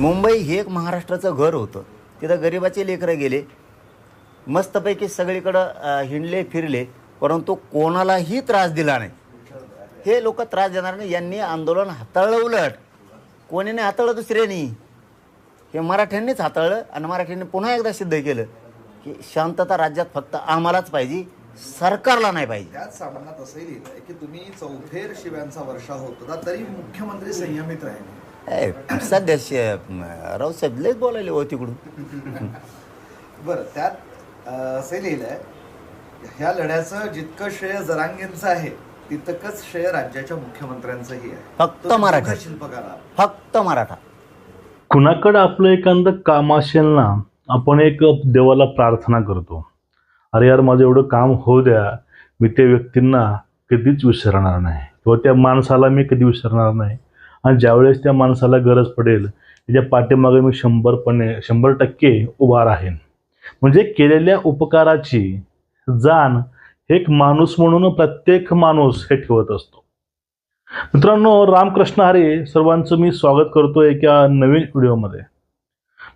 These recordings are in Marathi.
मुंबई हे एक महाराष्ट्राचं घर होतं. तिथं गरिबाचे लेकरं गेले. मस्तपैकी सगळीकडं हिंडले फिरले. परंतु कोणालाही त्रास दिला नाही. हे लोक त्रास देणार नाही. यांनी आंदोलन हाताळलं उलट कोणी नाही हाताळलं? दुसऱ्यानी. हे मराठ्यांनीच हाताळलं आणि मराठ्यांनी पुन्हा एकदा सिद्ध केलं की शांतता राज्यात फक्त आम्हालाच पाहिजे सरकारला नाही पाहिजे. त्याच सामन्यात असंही लिहिलं की तुम्ही चौफेर शिव्यांचा वर्षा होत होता तरी मुख्यमंत्री संयमित राहिले. सध्या रावसाहेब लयच बोलायले हो तिकडून. बरं त्यात अं, असंही लिहिलंय ह्या लढ्याचं जितकं श्रेय जरांगेंचं आहे तितकंच श्रेय राज्याच्या मुख्यमंत्र्यांचंही आहे. फक्त मराठा. शिल्पकार. फक्त मराठा. कुणाकडं आपलं एखादं काम असेल ना आपण एक देवाला प्रार्थना करतो. अरे यार माझं एवढं काम होऊ द्या मी त्या व्यक्तींना कधीच विसरणार नाही. किंवा त्या माणसाला मी कधी विसरणार नाही. आणि ज्यावेळेस त्या माणसाला गरज पडेल त्याच्या पाठीमागे मी शंभरपणे शंभर टक्के उभा राहीन. म्हणजे केलेल्या उपकाराची जाण एक माणूस म्हणून प्रत्येक माणूस हे ठेवत असतो. मित्रांनो रामकृष्ण हरे सर्वांचं मी स्वागत करतो एका नवीन व्हिडिओमध्ये.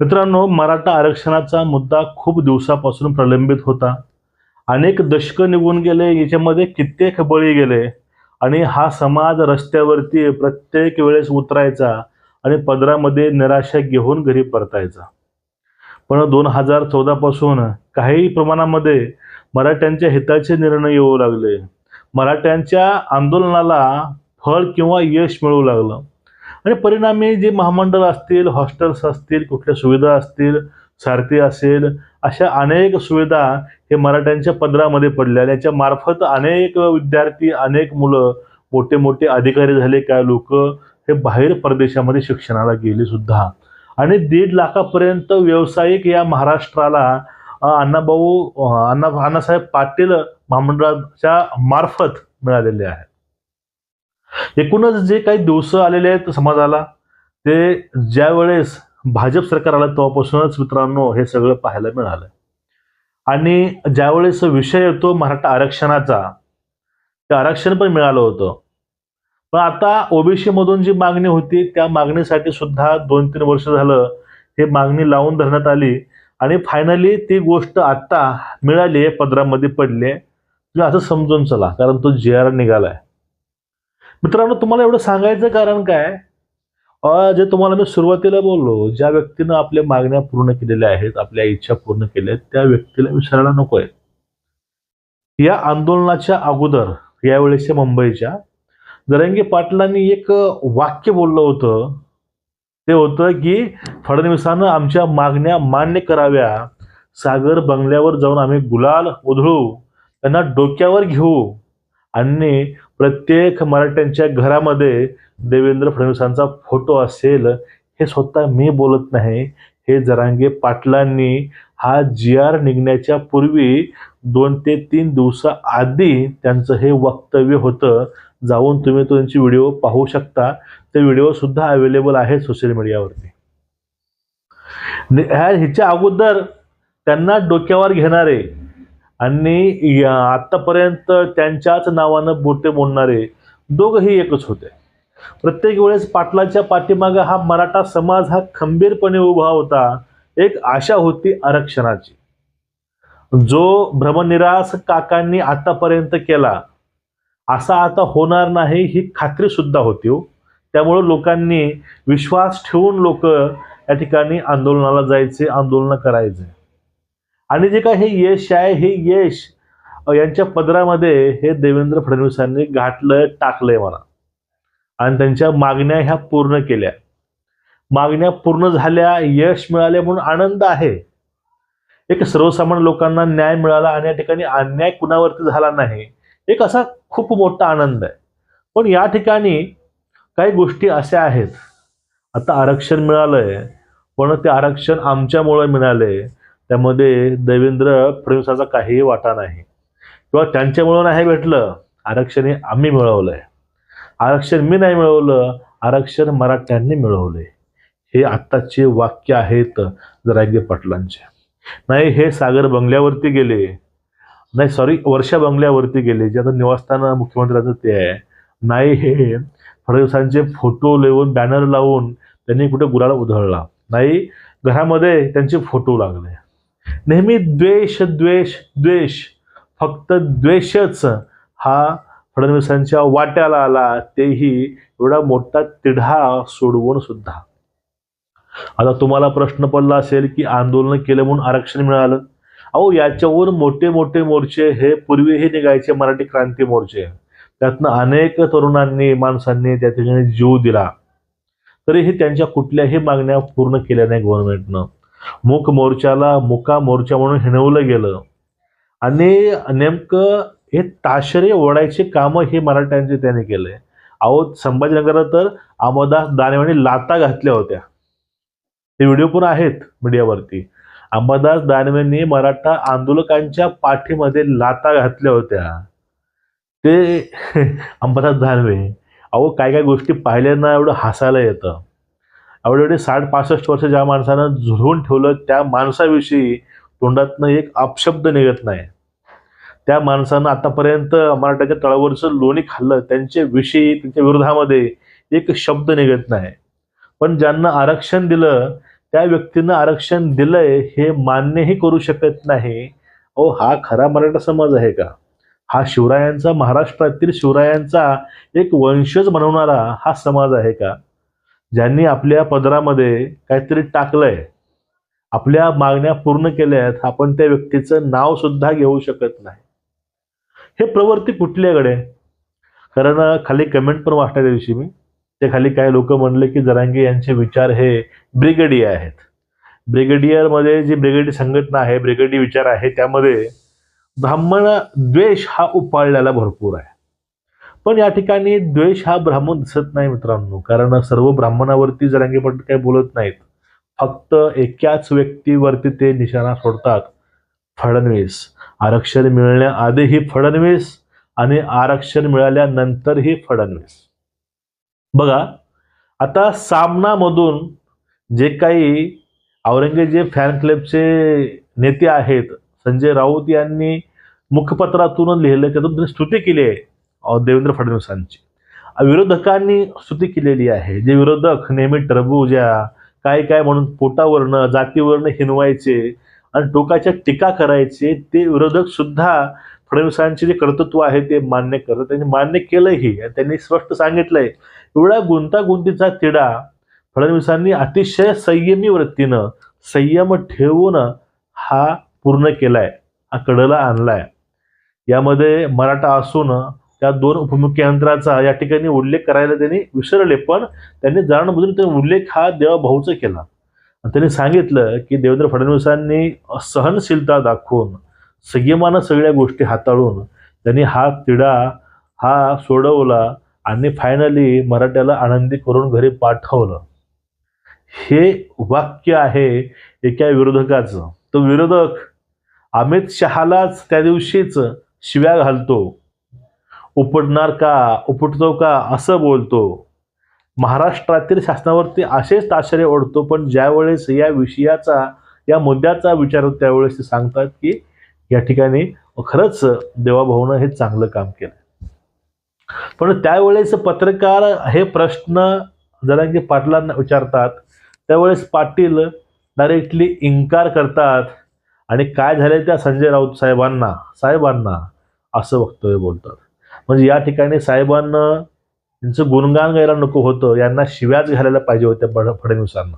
मित्रांनो मराठा आरक्षणाचा मुद्दा खूप दिवसापासून प्रलंबित होता. अनेक दशकं निघून गेले याच्यामध्ये कित्येक बळी गेले. आणि हा समाज रस्त्यावरती प्रत्येक वेळेस उतरायचा आणि पदरामध्ये निराशा घेऊन घरी परतायचा. पण दोन हजार चौदापासून काही प्रमाणामध्ये मराठ्यांच्या हिताचे निर्णय येऊ लागले. मराठ्यांच्या आंदोलनाला फळ किंवा यश मिळू लागलं. आणि परिणामी जे महामंडळ असतील हॉस्टेल्स असतील कुठल्या सुविधा असतील सारथी असेल अशा अनेक सुविधा हे मराठ्यांच्या पदरामध्ये पडल्या याच्या मार्फत अनेक विद्यार्थी अनेक मुलं मोठे मोठे अधिकारी झाले काय लोक हे बाहेर परदेशामध्ये शिक्षणाला गेले सुद्धा. आणि दीड लाखापर्यंत व्यावसायिक या महाराष्ट्राला अण्णाभाऊ अण्णा अण्णासाहेब पाटील महामंडळाच्या मार्फत मिळालेले आहेत. एकूणच जे काही दिवस आलेले आहेत समाजाला ते ज्या वेळेस भाजप सरकार आलं तेव्हापासूनच मित्रांनो हे सगळं पाहायला मिळालं. आणि ज्यावेळेस विषय येतो मराठा आरक्षणाचा ते आरक्षण पण मिळालं होतं. पण आता ओबीसीमधून जी मागणी होती त्या मागणीसाठी सुद्धा दोन तीन वर्ष झालं हे मागणी लावून धरण्यात आली. आणि फायनली ती गोष्ट आत्ता मिळाली आहे पदरामध्ये पडली आहे. तुम्ही असं समजून चला कारण तो जे आर निघालाय. मित्रांनो तुम्हाला एवढं सांगायचं कारण काय? जे तुम्हाला मी सुरुवातीला बोललो ज्या व्यक्तीनं आपल्या मागण्या पूर्ण केलेल्या आहेत आपल्या इच्छा पूर्ण केल्या आहेत त्या व्यक्तीला विसरायला नको आहे. या आंदोलनाच्या अगोदर यावेळेसच्या मुंबईच्या दरंगी पाटलांनी एक वाक्य बोललं होतं. ते होतं की फडणवीसानं आमच्या मागण्या मान्य कराव्या. सागर बंगल्यावर जाऊन आम्ही गुलाल उधळू. त्यांना डोक्यावर घेऊ. आणि प्रत्येक मराठ्यांच्या घरामध्ये देवेंद्र फडणवीसांचा फोटो असेल हे स्वतः मी बोलत नाही. हे जरांगे पाटलांनी हा जी आर निघण्याच्या पूर्वी दोन ते तीन दिवसाआधी त्यांचं हे वक्तव्य होतं. जाऊन तुम्ही त्यांची व्हिडिओ पाहू शकता. ते व्हिडिओ सुद्धा अवेलेबल आहे सोशल मीडियावरती ह्या ह्याच्या अगोदर त्यांना डोक्यावर घेणारे आणि आतापर्यंत त्यांच्याच नावानं बोटे मोडणारे दोघंही एकच होते. प्रत्येक वेळेस पाटलाच्या पाठीमागे हा मराठा समाज हा खंबीरपणे उभा होता एक आशा होती आरक्षणाची. जो भ्रमनिरास काकांनी आतापर्यंत केला असा आता होणार नाही ही खात्री सुद्धा होती हो. त्यामुळं लोकांनी विश्वास ठेवून लोक या ठिकाणी आंदोलनाला जायचे आंदोलन करायचे. आणि जे काय हे यश आहे हे यश यांच्या पदरामध्ये हे देवेंद्र फडणवीसांनी गाठलं टाकलंय मला आणि त्यांच्या मागण्या ह्या पूर्ण केल्या. मागण्या पूर्ण झाल्या यश मिळाले म्हणून आनंद आहे. एक सर्वसामान्य लोकांना न्याय मिळाला आणि या ठिकाणी अन्याय कुणावरती झाला नाही एक असा खूप मोठा आनंद आहे. पण या ठिकाणी काही गोष्टी अशा आहेत. आता आरक्षण मिळालंय पण ते आरक्षण आमच्यामुळे मिळाले त्यामध्ये देवेंद्र फडणवीसाचा काहीही वाटा नाही. किंवा त्यांच्यामुळं नाही भेटलं आरक्षण हे आम्ही मिळवलंय. आरक्षण मी नाही मिळवलं आरक्षण मराठ्यांनी मिळवलंय. हे आत्ताचे वाक्य आहेत जरांगे पाटलांचे. नाही हे सागर बंगल्यावरती गेले. नाही सॉरी वर्षा बंगल्यावरती गेले जे आता निवासस्थान मुख्यमंत्र्यांचं ते आहे. नाही हे फडणवीसांचे फोटो लिहून बॅनर लावून त्यांनी कुठे गुलाल उधळला. नाही घरामध्ये त्यांचे फोटो लागले. नेहमी द्वेष द्वेष द्वेष. फक्त द्वेषच हा फडणवीसांच्या वाट्याला आला तेही एवढा मोठा तिढा सोडवून सुद्धा. आता तुम्हाला प्रश्न पडला असेल की आंदोलन केलं म्हणून आरक्षण मिळालं? अहो याच्यावर मोठे मोठे मोर्चे हे पूर्वीही निघायचे मराठी क्रांती मोर्चे. त्यातनं अनेक तरुणांनी माणसांनी त्या ठिकाणी जीव दिला. तरीही त्यांच्या कुठल्याही मागण्या पूर्ण केल्या नाही गव्हर्नमेंटनं मूक मोर्चाला मुका मोर्चा म्हणून हिणवलं गेलं. आणि नेमकं हे ताशरे ओढायचे कामं हे मराठ्यांचे त्याने केले. अहो संभाजीनगरात तर अमरदास दानवेने लाता घातल्या होत्या. ते व्हिडिओ पण आहेत मीडियावरती. अंबादास दानवेंनी मराठा आंदोलकांच्या पाठीमध्ये लाता घातल्या होत्या. ते अंबादास दानवे अहो काय काय गोष्टी पाहिल्यांना एवढं हसायला येतं. एवढे साठ पासष्ट वर्ष ज्या माणसानं झुरवून ठेवलं त्या माणसाविषयी तोंडातनं एक अपशब्द निघत नाही. त्या माणसानं आतापर्यंत मराठाच्या तळावरचं लोणी खाल्लं त्यांच्याविषयी त्यांच्या विरोधामध्ये एक शब्द निघत नाही. पण ज्यांना आरक्षण दिलं त्या व्यक्तीनं आरक्षण दिलंय हे मान्यही करू शकत नाही. अहो हा खरा मराठा समाज आहे का? हा शिवरायांचा महाराष्ट्रातील शिवरायांचा एक वंशज बनवणारा हा समाज आहे का? ज्यांनी आपल्या पदरामध्ये काहीतरी टाकलंय आपल्या मागण्या पूर्ण केल्या आहेत आपण त्या व्यक्तीचं नाव सुद्धा घेऊ शकत नाही. हे प्रवृत्ती कुठल्याकडे कारण खाली कमेंट पण वाचल्या त्या दिवशी मी. ते खाली काही लोक म्हणले की जरांगे यांचे विचार हे ब्रिगेडियर आहेत. ब्रिगेडियरमध्ये जी ब्रिगेडी संघटना आहे ब्रिगेडी विचार आहे त्यामध्ये ब्राह्मण द्वेष हा उपाळलेला भरपूर आहे. पण या ठिकाणी द्वेष हा ब्राह्मण दिसत नाही मित्रांनो. कारण सर्व ब्राह्मणावरती जरांगे पाटील काही बोलत नाहीत. फक्त एकाच व्यक्तीवरती ते निशाणा सोडतात. फडणवीस. आरक्षण मिळण्याआधीही फडणवीस आणि आरक्षण मिळाल्यानंतरही फडणवीस. बघा आता सामनामधून जे काही औरंगजेब फॅन क्लबचे नेते आहेत संजय राऊत यांनी मुखपत्रातून लिहिलं त्यातून त्यांनी स्तुती केली आहे. देवेंद्र फडणवीसांची. विरोधकांनी स्तुती केलेली आहे. जे विरोधक नेहमी टरबूजा काय काय म्हणून पोटावरनं जातीवरनं हिनवायचे आणि टोकाच्या टीका करायचे ते विरोधक सुद्धा फडणवीसांचे जे कर्तृत्व आहे ते मान्य करतात. त्यांनी मान्य केलंही त्यांनी स्पष्ट सांगितलंय. एवढा गुंतागुंतीचा तिढा फडणवीसांनी अतिशय संयमी वृत्तीनं संयम ठेवून हा पूर्ण केलाय हा कडला आणलाय. यामध्ये मराठा असून त्या दोन उपमुख्यमंत्र्याचा या ठिकाणी उल्लेख करायला त्यांनी विसरले पण त्यांनी जाणबुजून त्यांनी उल्लेख हा देवाभाऊचा केला. त्यांनी सांगितलं की देवेंद्र फडणवीसांनी सहनशीलता दाखवून संयमानं सगळ्या गोष्टी हाताळून त्यांनी हा तिढा हा सोडवला आणि फायनली मराठ्याला आनंदी करून घरी पाठवलं. हे वाक्य आहे एका विरोधकाचं. तो विरोधक अमित शहालाच त्या दिवशीच शिव्या घालतो. उपटणार का उपटतो का असं बोलतो. महाराष्ट्रातील शासनावरती असेच ताशरे ओढतो पण ज्यावेळेस या विषयाचा या मुद्द्याचा विचार होतो त्यावेळेस ते सांगतात की या ठिकाणी खरंच देवाभाऊनं हे चांगलं काम केलं. पण त्यावेळेस पत्रकार हे प्रश्न जरांगी पाटलांना विचारतात त्यावेळेस पाटील डायरेक्टली इन्कार करतात आणि काय झाले त्या संजय राऊत साहेबांना साहेबांना असं वक्तव्य बोलतात. म्हणजे या ठिकाणी साहेबांना यांचं गुणगान गायला नको होतं यांना शिव्याच घालायला पाहिजे होत्या फड फडणवीसांना.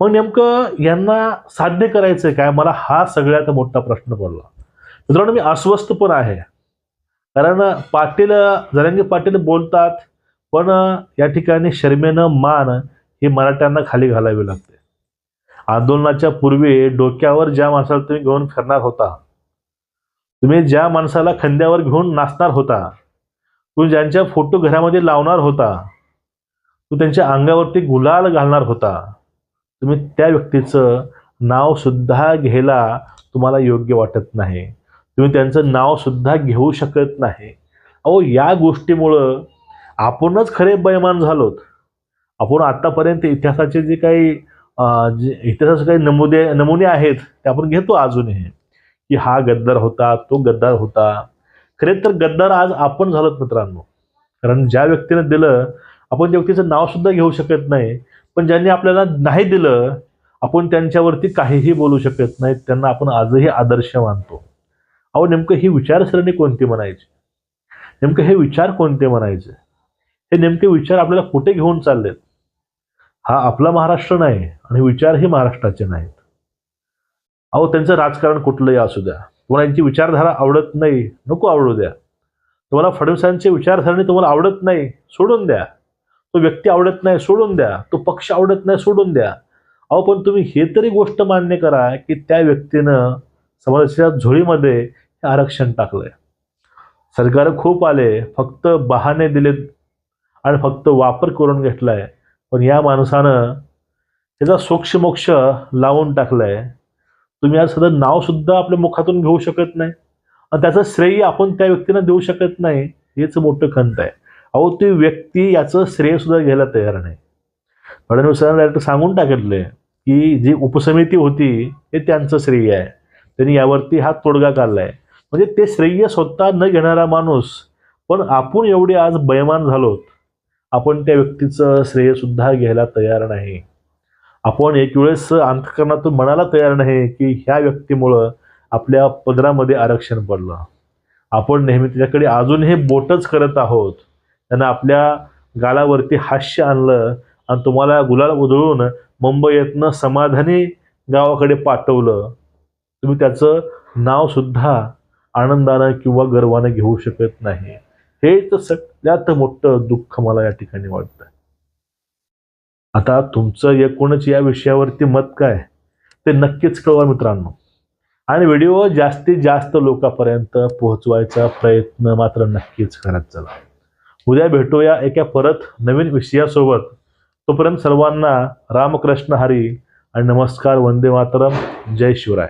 मग नेमकं यांना साध्य करायचं काय? मला हा सगळ्यात मोठा प्रश्न पडला. मित्रांनो मी अस्वस्थ पण आहे. कारण पाटील जरंगे पाटील बोलतात पण या ठिकाणी शर्मेनं मान ही मराठ्यांना खाली घालावी लागते. आंदोलनाच्या पूर्वी डोक्यावर ज्या माणसाला तुम्ही घेऊन फिरणार होता. तुम्ही ज्या माणसाला खांद्यावर घेऊन नाचणार होता तू ज्यांच्या फोटो घरामध्ये लावणार होता तू त्यांच्या अंगावरती गुलाल घालणार होता तुम्ही त्या व्यक्तीचं नाव सुद्धा घ्यायला तुम्हाला योग्य वाटत नाही. तुम्ही त्यांचं नाव सुद्धा घेऊ शकत नाही. अहो या गोष्टीमुळं आपणच खरे बैमान झालोत. आपण आत्तापर्यंत इतिहासाचे जे काही जे इतिहासाचे काही नमुदे नमुने आहेत ते आपण घेतो अजूनही. की हा गद्दार होता तो गद्दार होता. खरे तर गद्दार आज आपण झालोत मित्रांनो. कारण ज्या व्यक्तीनं दिलं आपण त्या व्यक्तीचं नाव सुद्धा घेऊ शकत नाही. पण ज्यांनी आपल्याला नाही दिलं आपण त्यांच्यावरती काहीही बोलू शकत नाहीत त्यांना आपण आजही आदर्श मानतो. अहो नेमकं ही विचारसरणी कोणती म्हणायची? नेमकं हे विचार कोणते म्हणायचे? हे नेमके विचार आपल्याला कुठे घेऊन चाललेत? हा आपला महाराष्ट्र नाही आणि विचार हे महाराष्ट्राचे नाही. अहो त्यांचं राजकारण कुठलंही असू द्या. तुम्हाला यांची विचारधारा आवडत नाही नको आवडू द्या. तुम्हाला फडणवीसांची विचारधारणी तुम्हाला आवडत नाही सोडून द्या. तो व्यक्ती आवडत नाही सोडून द्या. तो पक्ष आवडत नाही सोडून द्या. अहो पण तुम्ही हे तरी गोष्ट मान्य करा की त्या व्यक्तीनं समाजाच्या झोळीमध्ये हे आरक्षण टाकलंय. सरकार खूप आले फक्त बहाणे दिलेत आणि फक्त वापर करून घेतलाय. पण या माणसानं त्याचा सोक्षमोक्ष लावून टाकलाय. तुम्ही आज सध्या नाव सुद्धा आपल्या मुखातून घेऊ शकत नाही. आणि त्याचं श्रेय आपण त्या व्यक्तींना देऊ शकत नाही हेच मोठं खंत आहे. अहो ती व्यक्ती याचं श्रेय सुद्धा घ्यायला तयार नाही. फडणवीसांना डायरेक्ट सांगून टाकले की जी उपसमिती होती हे त्यांचं श्रेय आहे. त्यांनी यावरती हा तोडगा काढलाय. म्हणजे ते श्रेय स्वतः न घेणारा माणूस पण आपण एवढे आज बयमान झालोत आपण त्या व्यक्तीचं श्रेय सुद्धा घ्यायला तयार नाही. आपण एक वेळेस अंतकरणातून म्हणायला तयार नाही की ह्या व्यक्तीमुळं आपल्या पदरामध्ये आरक्षण पडलं. आपण नेहमी त्याच्याकडे अजूनही बोटच करत आहोत. त्यानं आपल्या गालावरती हास्य आणलं आणि तुम्हाला गुलाल उधळून मुंबईतनं समाधानी गावाकडे पाठवलं. तुम्ही त्याचं नावसुद्धा आनंदानं किंवा गर्वानं घेऊ शकत नाही. हेच सगळ्यात मोठं दुःख मला या ठिकाणी वाटतं आता तुमचं एकूणच या विषयावरती मत काय? ते नक्कीच कळवा मित्रांनो. आणि व्हिडिओ जास्तीत जास्त लोकांपर्यंत पोहोचवायचा प्रयत्न मात्र नक्कीच करत चला. उद्या भेटूया एका परत नवीन विषयासोबत. तोपर्यंत सर्वांना रामकृष्ण हरी आणि नमस्कार वंदे मातरम. जय शिवराय.